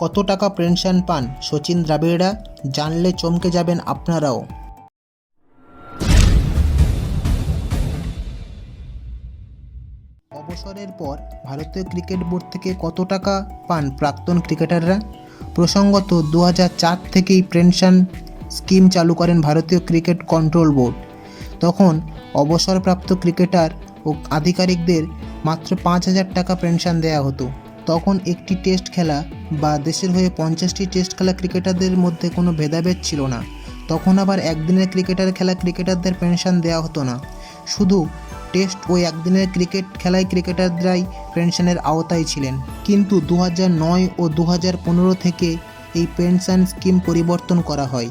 কত টাকা পেনশন পান সচিন দ্রাবিড়রা? জানলে চমকে যাবেন আপনারাও। অবসরের পর ভারতীয় ক্রিকেট বোর্ড থেকে কত টাকা পান প্রাক্তন ক্রিকেটাররা? প্রসঙ্গত দু চার থেকেই পেনশন স্কিম চালু করেন ভারতীয় ক্রিকেট কন্ট্রোল বোর্ড। তখন অবসরপ্রাপ্ত ক্রিকেটার ও আধিকারিকদের মাত্র পাঁচ হাজার টাকা পেনশন দেওয়া হতো। তখন একটি টেস্ট খেলা বা দেশের হয়ে পঞ্চাশটি টেস্ট খেলা ক্রিকেটারদের মধ্যে কোনো ভেদাভেদ ছিল না। তখন আবার একদিনের ক্রিকেটার খেলা ক্রিকেটারদের পেনশন দেওয়া হতো না। শুধু টেস্ট ও একদিনের ক্রিকেট খেলায় ক্রিকেটাররাই পেনশনের আওতায় ছিলেন। কিন্তু দু নয় ও দু থেকে এই পেনশন স্কিম পরিবর্তন করা হয়।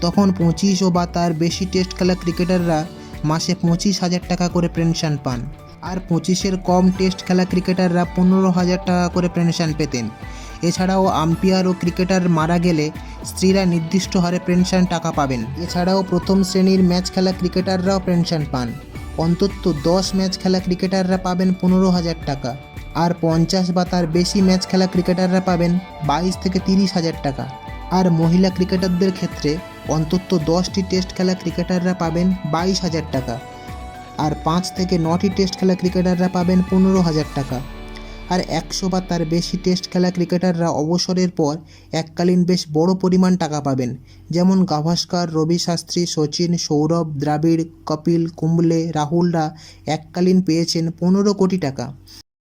তখন পঁচিশ ও বা তার বেশি টেস্ট খেলা ক্রিকেটাররা মাসে পঁচিশ হাজার টাকা করে পেনশন পান। আর পঁচিশের কম টেস্ট খেলা ক্রিকেটাররা পনেরো হাজার টাকা করে পেনশন পেতেন। এছাড়াও আম্পায়ার ও ক্রিকেটার মারা গেলে স্ত্রীরা নির্দিষ্ট হারে পেনশন টাকা পাবেন। এছাড়াও প্রথম শ্রেণির ম্যাচ খেলা ক্রিকেটাররাও পেনশন পান। অন্তত দশ ম্যাচ খেলা ক্রিকেটাররা পাবেন পনেরো হাজার টাকা। আর পঞ্চাশ বা তার বেশি ম্যাচ খেলা ক্রিকেটাররা পাবেন বাইশ থেকে তিরিশ হাজার টাকা। আর মহিলা ক্রিকেটারদের ক্ষেত্রে অন্তত দশটি টেস্ট খেলা ক্রিকেটাররা পাবেন বাইশ হাজার টাকা। আর পাঁচ থেকে নটি টেস্ট খেলা ক্রিকেটাররা পাবেন পনেরো হাজার টাকা। আর একশো বা তার বেশি টেস্ট খেলা ক্রিকেটাররা অবসরের পর এককালীন বেশ বড় পরিমাণ টাকা পাবেন। যেমন গাভাস্কার, রবি শাস্ত্রী, সচিন, সৌরভ, দ্রাবিড়, কপিল, কুম্বলে, রাহুলরা এককালীন পেয়েছেন পনেরো কোটি টাকা।